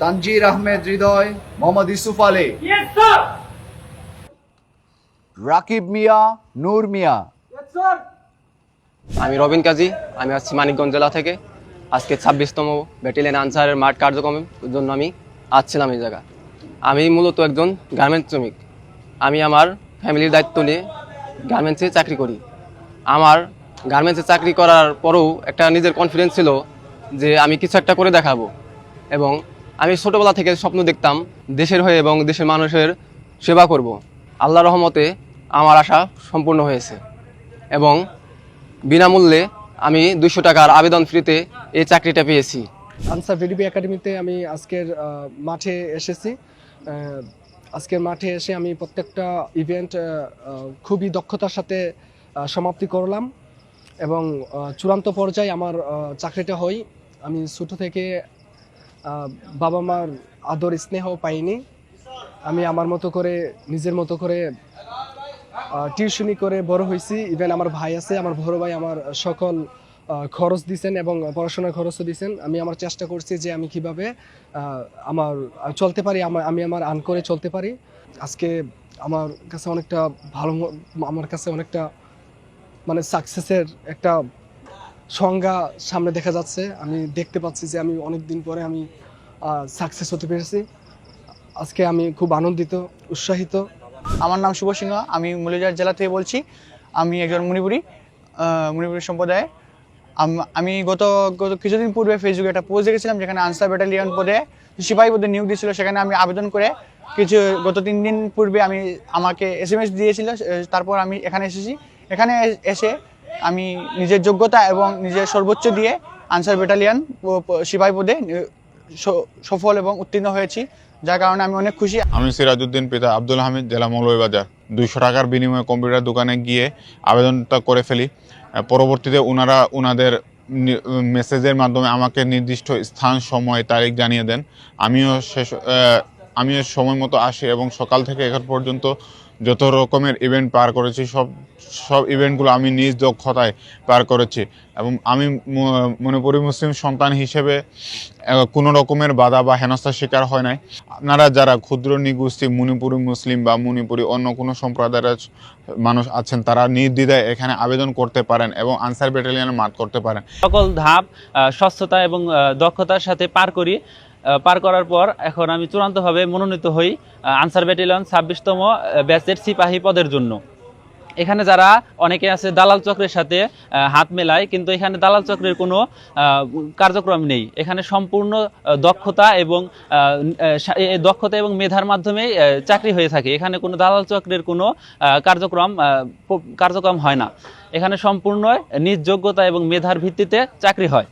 Tangier Ahmed Hridoy Mohammad Isuf Ali. Rakib Mia Nur Mia. আমি রবিন কাজী আমি আসছি মানিকগঞ্জ জেলা থেকে। আজকে ছাব্বিশতম ব্যাটালিয়ন আনসারের মাঠ কার্যক্রমের জন্য আমি আসছিলাম এই জায়গা আমি মূলত একজন গার্মেন্টস শ্রমিক। আমি আমার ফ্যামিলির দায়িত্ব নিয়ে গার্মেন্টসে চাকরি করি। আমার গার্মেন্টসে চাকরি করার পরেও একটা নিজের কনফিডেন্স ছিল যে আমি কিছু একটা করে দেখাবো। এবং আমি ছোটোবেলা থেকে স্বপ্ন দেখতাম দেশের হয়ে এবং দেশের মানুষের সেবা করব। আল্লাহ রহমতে আমার আশা সম্পূর্ণ হয়েছে। এবং বিনামূল্যে আমি দুশো টাকার আবেদন ফ্রিতে এই চাকরিটা পেয়েছি। আনসার ভিডিপি একাডেমিতে আমি আজকের মাঠে এসেছি। আজকের মাঠে এসে আমি প্রত্যেকটা ইভেন্ট খুবই দক্ষতার সাথে সমাপ্তি করলাম। এবং চূড়ান্ত পর্যায়ে আমার চাকরিটা হই। আমি ছোটো থেকে বাবা মার আদর স্নেহ পাইনি। আমি আমার মতো করে, নিজের মতো করে টিউশনি করে বড় হয়েছি। ইভেন আমার ভাই আছে, আমার বড় ভাই আমার সকল খরচ দিছেন এবং পড়াশোনার খরচও দিছেন। আমি আমার চেষ্টা করছি যে আমি কীভাবে আমার চলতে পারি, আমার, আমি আমার আন করে চলতে পারি। আজকে আমার কাছে অনেকটা ভালো আমার কাছে অনেকটা মানে সাকসেসের একটা সংজ্ঞা সামনে দেখা যাচ্ছে। আমি দেখতে পাচ্ছি যে আমি অনেক দিন পরে আমি সাকসেস হতে পেরেছি। আজকে আমি খুব আনন্দিত, উৎসাহিত। আমার নাম শুভ সিংহ, আমি মৌলিজার জেলা থেকে বলছি। আমি একজন মণিপুরি মণিপুরি সম্প্রদায় আমি গত গত কিছুদিন পূর্বে ফেসবুকে একটা পোস্ট দেখেছিলাম যেখানে আনসার ব্যাটালিয়ন পদে সিপাহী পদে নিয়োগ দিয়েছিল। সেখানে আমি আবেদন করে কিছু, গত তিন দিন পূর্বে আমি আমাকে এস এম এস দিয়েছিল তারপর আমি এখানে এসেছি। এখানে এসে আমি নিজের যোগ্যতা এবং নিজের সর্বোচ্চ দিয়ে আনসার ব্যাটালিয়ন সিপাহী পদে স- সফল এবং উত্তীর্ণ হয়েছি, যার কারণে আমি অনেক খুশি। আমি সিরাজউদ্দিন, পিতা আব্দুল হামিদ, জেলা মৌলভীবাজার। দুইশো টাকার বিনিময়ে কম্পিউটার দোকানে গিয়ে আবেদনটা করে ফেলি। পরবর্তীতে ওনারা ওনাদের মেসেজের মাধ্যমে আমাকে নির্দিষ্ট স্থান, সময়, তারিখ জানিয়ে দেন। আমিও শেষ আমিও সময় মতো আসি এবং সকাল থেকে এখন পর্যন্ত যত রকমের ইভেন্ট পার করেছি, সব সব ইভেন্টগুলো আমি নিজ দক্ষতায় পার করেছি। এবং আমি মণিপুরি মুসলিম সন্তান হিসেবে কোনো রকমের বাধা বা হেনস্থার শিকার হয় নাই। আপনারা যারা ক্ষুদ্র, নিগোষ্ঠী, মণিপুরি মুসলিম বা মণিপুরি অন্য কোনো সম্প্রদায়ের মানুষ আছেন, তারা নির্দ্বিধায় এখানে আবেদন করতে পারেন এবং আনসার ব্যাটালিয়নে মাঠ করতে পারেন। সকল ধাপ স্বচ্ছতা এবং দক্ষতার সাথে পার করি। পার করার পর এখন আমি চূড়ান্তভাবে মনোনীত হই আনসার ব্যাটালিয়ন ছাব্বিশতম ব্যাচের সিপাহী পদের জন্য। এখানে যারা অনেকে আছে দালাল চক্রের সাথে হাত মেলায়, কিন্তু এখানে দালাল চক্রের কোনো কার্যক্রম নেই। এখানে সম্পূর্ণ দক্ষতা এবং দক্ষতা এবং মেধার মাধ্যমে চাকরি হয়ে থাকে। এখানে কোনো দালাল চক্রের কোনো কার্যক্রম কার্যক্রম হয় না। এখানে সম্পূর্ণ নিজ যোগ্যতা এবং মেধার ভিত্তিতে চাকরি হয়।